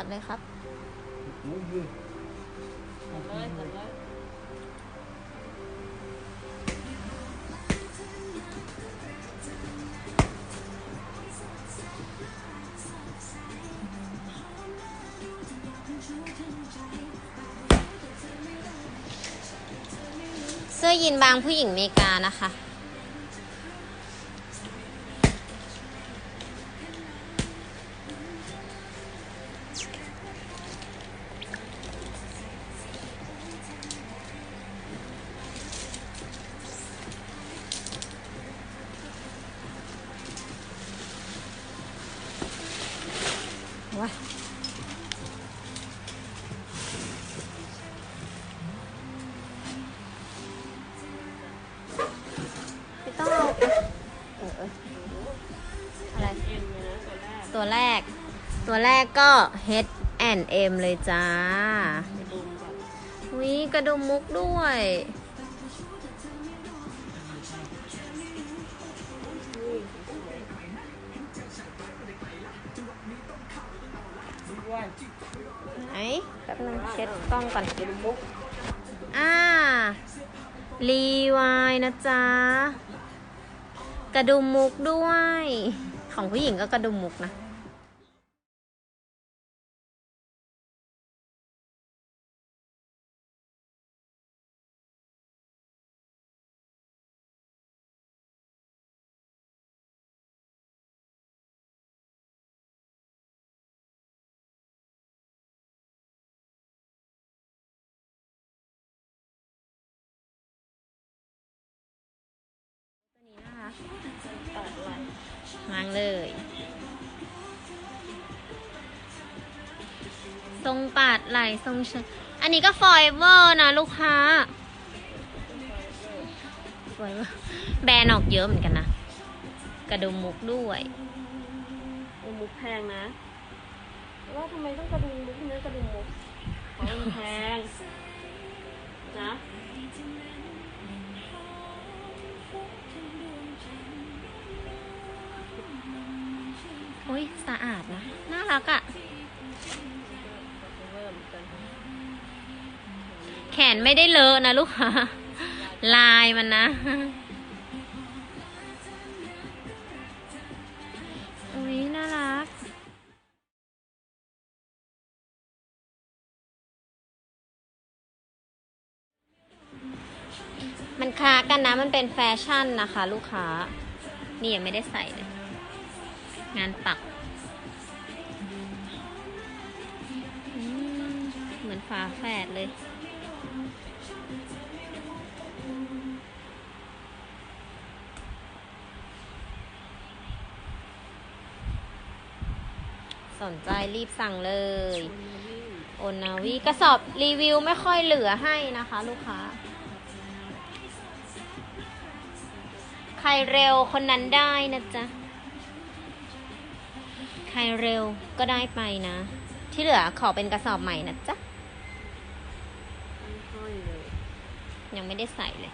ตัดเลยครับมุ้งมือเลยตัดเลยเสื้อยีนบางผู้หญิงเมกานะคะ แรกก็ H and M เลยจ้าไปดูแบบวิกระดุมมุกด้วยอุ้ยสวยว่ายไหนแป๊บนึงเช็ดกล้องก่อนๆเป็นมุกอ่ารีวายนะจ๊ะ กระดุมมุกด้วย ของผู้หญิงก็กระดุมมุกนะ นี้นะคะตัดไหลวางเลย ทรงปาดไหลทรงเชนอันนี้ก็ฟอยเวอร์นะลูกค้าฟอยเวอร์แบรนด์ออกเยอะเหมือนกันนะ กระดุมมุกด้วยเป็นมุกแพงนะว่าทำไมต้องกระดุมมุกเนื้อกระดุมมุกเพราะมันแพงนะ โอ้ยสะอาดนะ น่ารักอะ่ะ แขนไม่ได้เลอะนะลูกค้าลายมันนะอุ้ยน่ารักมันคล้ากันนะ มันเป็นแฟชั่นนะคะ ลูกค้า นี่ยังไม่ได้ใส่เลย งานปัก เหมือนฝาแฝดเลย สนใจรีบสั่งเลย โอนาวีกระสอบรีวิวไม่ค่อยเหลือให้นะคะ ลูกค้า ใครเร็วคนนั้นได้นะจ๊ะ รเร็วก็ได้ไปนะ ที่เหลือขอเป็นกระสอบใหม่นะจ๊ะยังไม่ได้ใส่เลย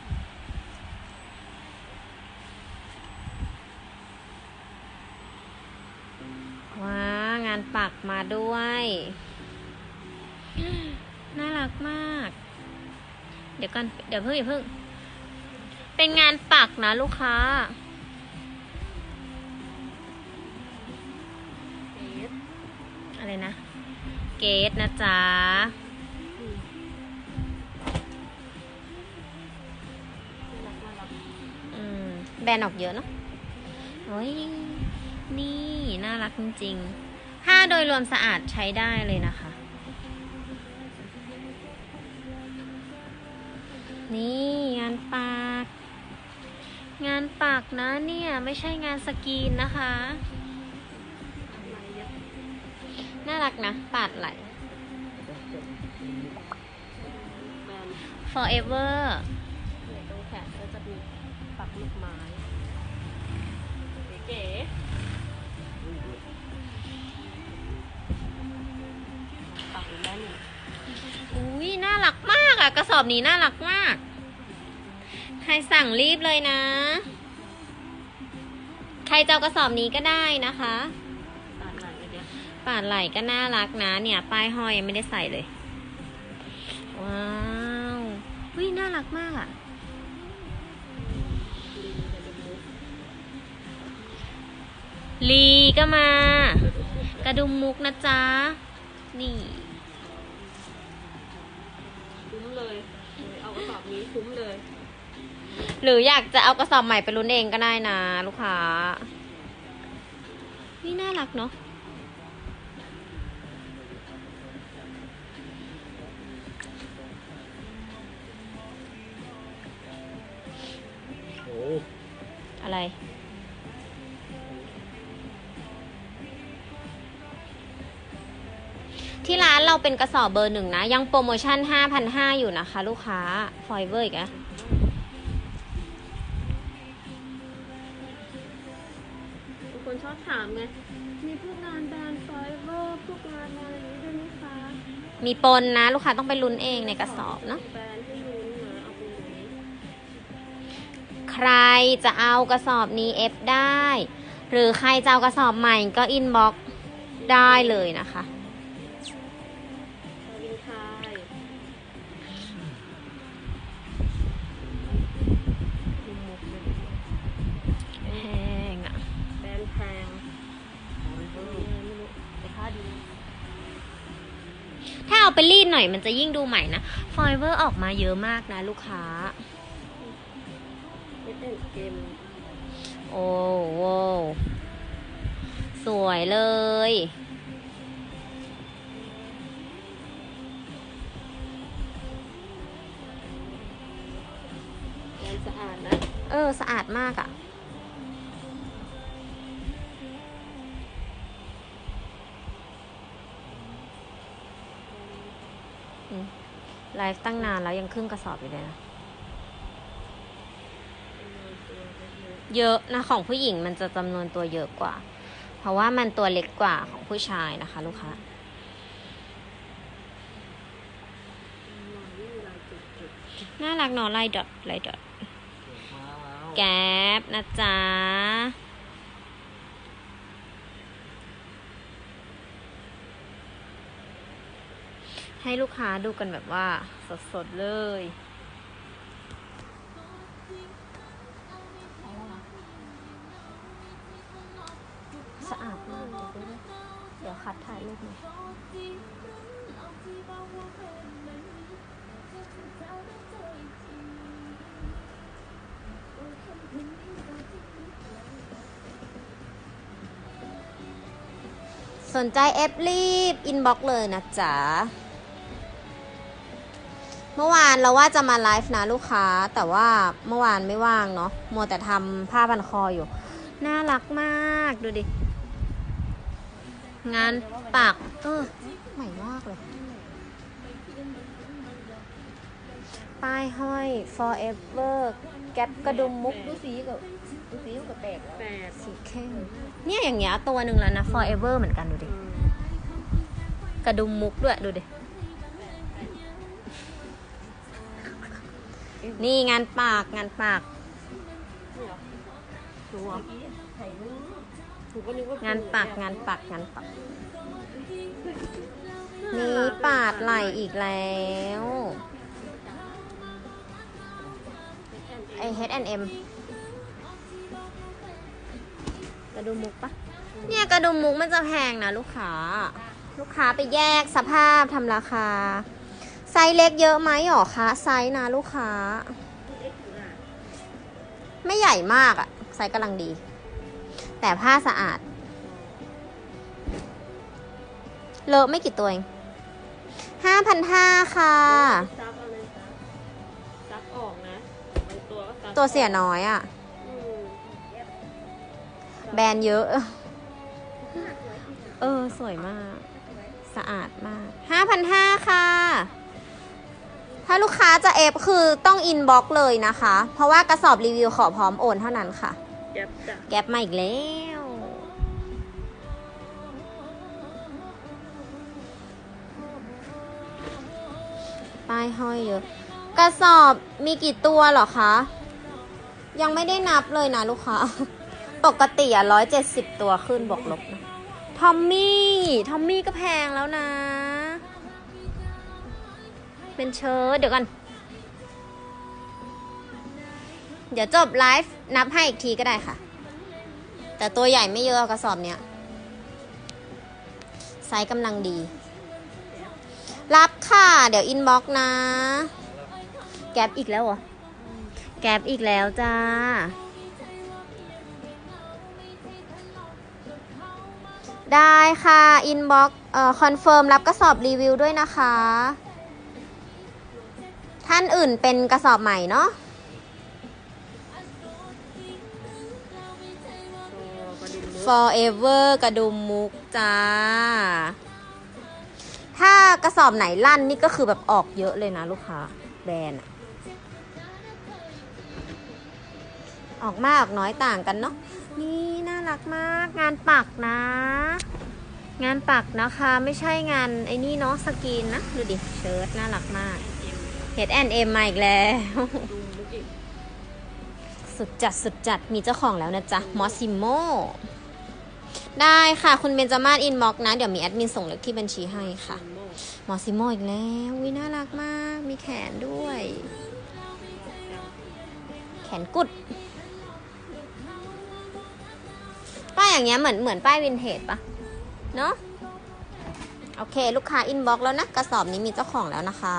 ว้างานปักมาด้วย น่ารักมาก เดี๋ยวก่อนเดี๋ยวเพิ่งอย่าเพิ่ง เป็นงานปักนะลูกค้า อะไรนะ เกตนะจ๊ะน่าแบนออกเยอะเนาะโอ้ย นี่ น่ารักจริงๆผ้าโดยรวมสะอาดใช้ได้เลยนะคะ นี่งานปาก งานปากนะเนี่ย ไม่ใช่งานสกรีนนะคะ รักนะ ปาดไหล forever ตรงแขนก็จะมีปักลูกไม้เก๋ๆปักอยู่แน่อุ้ยน่ารักมากอะกระสอบนี้น่ารักมาก ใครสั่งรีบเลยนะ ใครจะเอากระสอบนี้ก็ได้นะคะ ตัดไหนเดี๋ยว ปาดไหล่ก็น่ารักนะเนี่ย ป้ายห้อยยังไม่ได้ใส่เลย ว้าววิน่ารักมากอะลีก็มา กระดุมมุกนะจ๊ะ นี่คุ้มเลย เอากระสอบนี้คุ้มเลย หรืออยากจะเอากระสอบใหม่ไปลุ้นเองก็ได้นะ ลูกค้า นี่น่ารักเนาะ อะไร ที่ร้านเราเป็นกระสอบเบอร์หนึ่งนะ ยังโปรโมชั่น 5,500 อยู่นะคะ ลูกค้าฟอยเวอร์อีกอะบางคนชอบถามไง มีพวกงานแบรนด์ไฟเวอร์พวกงานอะไรอย่างนี้ด้วยไหมคะ มีปนนะ ลูกค้าต้องไปลุ้นเองในกระสอบเนาะแบรนด์ ใครจะเอากระสอบนี้เอฟได้ หรือใครจะเอากระสอบใหม่ก็อินบ็อกได้เลยนะคะดาวินคายมุมมุกเลยแพงอะแบรนด์แพงไม่รู้แต่ค่าดีถ้าเอาไปรีดหน่อยมันจะยิ่งดูใหม่นะ ฟอยเวอร์ออกมาเยอะมากนะลูกค้า ไม่เป็นเกมโอ้โหสวยเลยแบรนด์สะอาดนะ เออ สะอาดมากอะอืมไลฟ์ตั้งนานแล้วยังครึ่งกระสอบอยู่เลยนะ เยอะนะของผู้หญิงมันจะจำนวนตัวเยอะกว่า เพราะว่ามันตัวเล็กกว่าของผู้ชายนะคะ ลูกค้าน่ารักเนอะไล่ดอทไล่ดอทมาแล้วแก๊ปนะจ๊ะให้ลูกค้าดูกันแบบว่าสดๆเลย เลยเดี๋ยวคัดถ่ายรูปหน่อยสนใจเอฟรีบ อินบ็อกเลยนะจ๊ะ เมื่อวานเราว่าจะมาไลฟ์นะลูกค้า แต่ว่าเมื่อวานไม่ว่างเนาะ มัวแต่ทำผ้าพันคออยู่ น่ารักมากดูดิ งานปากเออใหม่มากเลย ป้ายห้อย forever แก๊ปกระดุมมุกดูสีกับดูสีมันก็แตกแล้วสีเข้มเนี่ยอย่างเงี้ยตัวหนึ่งแล้วนะ forever เหมือนกันดูดิ กระดุมมุกด้วยดูดิ นี่งานปากงานปากถูกไข่มือ ถูกก็นึกว่างานปากงานปากงานปากนี่ปาดไหลอีกแล้ว ไอ H&M กระดุมมุกปะเนี่ยกระดุมมุกมันจะแพงนะลูกค้า ลูกค้าไปแยกสภาพทำราคา ไซส์เล็กเยอะไหมหรอคะไซส์นะลูกค้า ไม่ใหญ่มากอะไซส์กำลังดี แต่ผ้าสะอาด เลอะไม่กี่ตัวเองห้าพันห้าค่ะ ซับเอาเลยซับซับออกนะบางตัวก็ซับตัวเสียน้อยอะ่ะ อืมแบรนด์เยอะ เออ สวยมาก สะอาดมากห้าพันห้าค่ะ ถ้าลูกค้าจะเอฟคือต้องอินบ็อกเลยนะคะ เพราะว่ากระสอบรีวิวขอพร้อมโอนเท่านั้นค่ะ เจ็บจ้ะแก๊ปมาอีกแล้ว ป้ายห้อยเยอะ กระสอบมีกี่ตัวหรอคะ ยังไม่ได้นับเลยนะลูกค้า ปกติอะร้อยเจ็ดสิบตัวขึ้นบวกลบนะ ทอมมี่ ทอมมี่ก็แพงแล้วนะ เป็นเชิ้ตเดี๋ยวก่อนเดี๋ยวจบไลฟ์ นับให้อีกทีก็ได้ค่ะ แต่ตัวใหญ่ไม่เยอะกระสอบเนี้ยไซส์กำลังดี รับค่ะ เดี๋ยวอินบ็อกนะ แก๊ปอีกแล้วเหรอ แก๊ปอีกแล้วจ้า ได้ค่ะ อินบ็อกเอ่อคอนเฟิร์มรับกระสอบรีวิวด้วยนะคะ ท่านอื่นเป็นกระสอบใหม่เนาะ forever กระดุมมุกจ้า ถ้ากระสอบไหนลั่นนี่ก็คือแบบออกเยอะเลยนะลูกค้า แบรนด์ออกมากออกน้อยต่างกันเนาะ นี่น่ารักมาก งานปักนะ งานปักนะคะ ไม่ใช่งานไอ้นี่เนาะสกรีนนะ ดูดิ เชิ้ตน่ารักมาก H&M มาอีกแล้วดูมุกอีกสุดจัดสุดจัดมีเจ้าของแล้วนะจ๊ะ มอสซิโม ได้ค่ะ คุณเบนจามาอินบ็อกนะ เดี๋ยวมีแอดมินส่งเลขที่บัญชีให้ค่ะโม่มอสิโมอีกแล้ววิน่ารักมาก มีแขนด้วย แขนกุด ป้ายอย่างเงี้ยเหมือนเหมือนป้ายวินเทจปะเนาะโอเค ลูกค้าอินบ็อกแล้วนะ กระสอบนี้มีเจ้าของแล้วนะคะ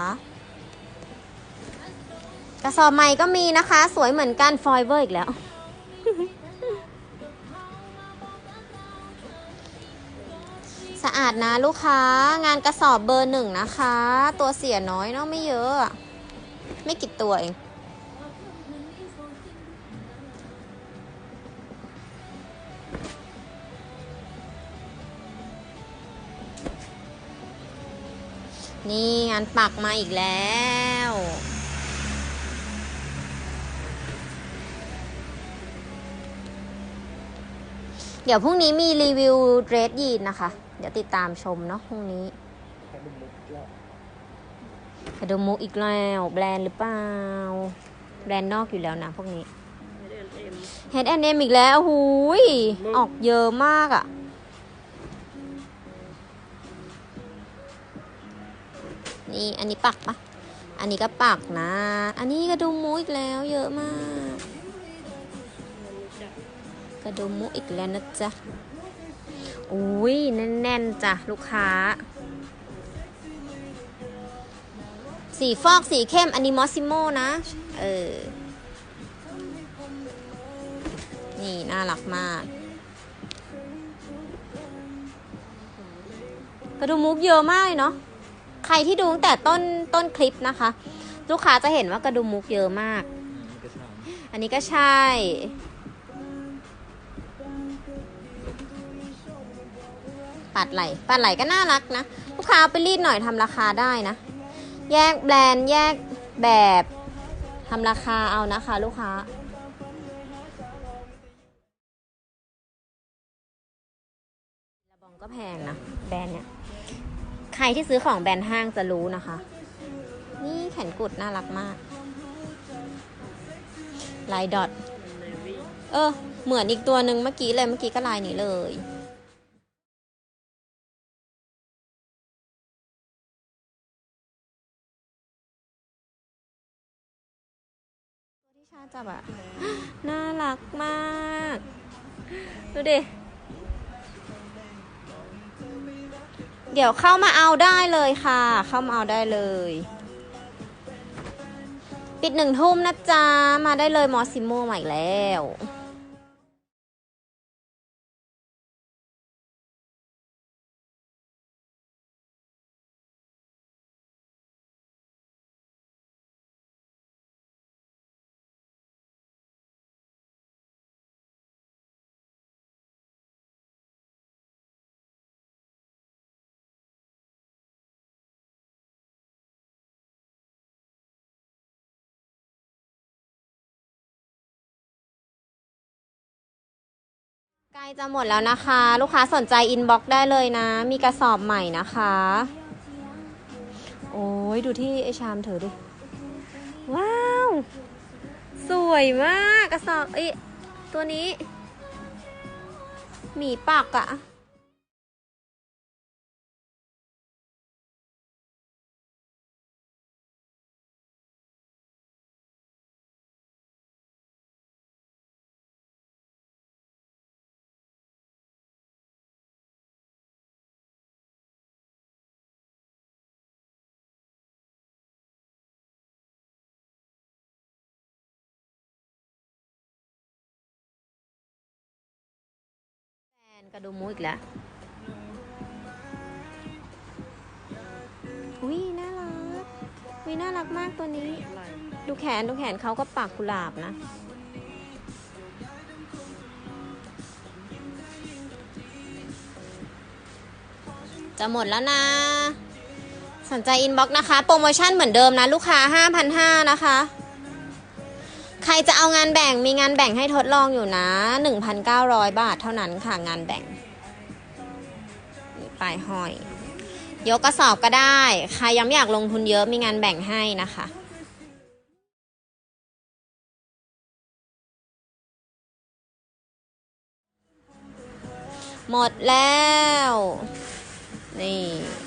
กระสอบใหม่ก็มีนะคะ สวยเหมือนกันฟอยเวอร์อีกแล้ว อาดนะลูกค้างานกระสอบเบอร์หนึ่งนะคะ ตัวเสียน้อยเนาะไม่เยอะ ไม่กี่ตัวเองนี่งานปักมาอีกแล้ว เดี๋ยวพรุ่งนี้มีรีวิวเดรสยีนนะคะ เดี๋ยวติดตามชมเนาะพรุ่งนี้กระดุมมุกแล้วกระดุมมุกอีกแล้ว แบรนด์หรือเปล่า แบรนด์นอกอยู่แล้วนะพวกนี้เอ็ม H&M อีกแล้วหูยมึงออกเยอะมากอะ่ะ นี่อันนี้ปักปะอันนี้ก็ปักนะ อันนี้กระดุมมุกอีกแล้ว เยอะมาก กระดุมมุกอีกแล้วนะจ๊ะ อุ้ยแน่นๆจ้ะลูกค้า สีฟอกสีเข้มอันนี้มอสซิโมนะ เออ นี่น่ารักมาก กระดุมมุกเยอะมากเลยเนาะ ใครที่ดูตั้งแต่ต้นต้นคลิปนะคะ ลูกค้าจะเห็นว่ากระดุมมุกเยอะมาก อันนี้ก็ใช่ ปัดไหลปัดไหลก็น่ารักนะ ลูกค้าเอาไปรีดหน่อยทำราคาได้นะ แยกแบรนด์แยกแบบทำราคาเอานะคะ ลูกค้าระบองก็แพงนะแบรนด์เนี่ยใครที่ซื้อของแบรนด์ห้างจะรู้นะคะ นี่แขนกุดน่ารักมากลายดอทเออเหมือนอีกตัวหนึ่งเมื่อกี้เลยเมื่อกี้ก็ลายนี้เลยาจับอะน่ารักมาก ดูดิ เดี๋ยวเข้ามาเอาได้เลยค่ะ เข้ามาเอาได้เลย ปิดหนึ่งทุ่มนะจ๊ะ มาได้เลยมอสิโมใหม่แล้ว ใกล้จะหมดแล้วนะคะ ลูกค้าสนใจอินบ็อกได้เลยนะ มีกระสอบใหม่นะคะ โอ้ยดูที่ไอชามเธอดิ ว้าว สวยมากกระสอบเอ้ตัวนี้ หมีปากอะ นกระดุมมุกอีกแล้ว อุ้ยน่ารักอุ้ยน่ารักมากตัวนี้ ดูแขนดูแขนเขาก็ปากกุหลาบนะ จะหมดแล้วนะ สนใจอินบ็อกนะคะ โปรโมชั่นเหมือนเดิมนะ ลูกค้า 5,500 นะคะ ใครจะเอางานแบ่งมีงานแบ่งให้ทดลองอยู่นะ 1,900 บาทเท่านั้นค่ะงานแบ่งนี่ปลายห้อย ยกกระสอบก็ได้ ใครยังไม่อยากลงทุนเยอะมีงานแบ่งให้นะคะหมดแล้ว นี่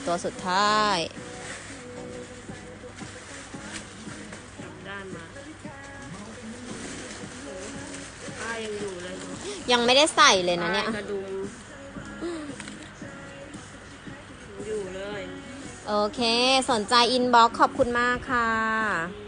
ตัวสุดท้าย ยังไม่ได้ใส่เลยนะเนี่ยป้ากระดุมอยู่เลย โอเค สนใจอินบ็อกขอบคุณมากค่ะอื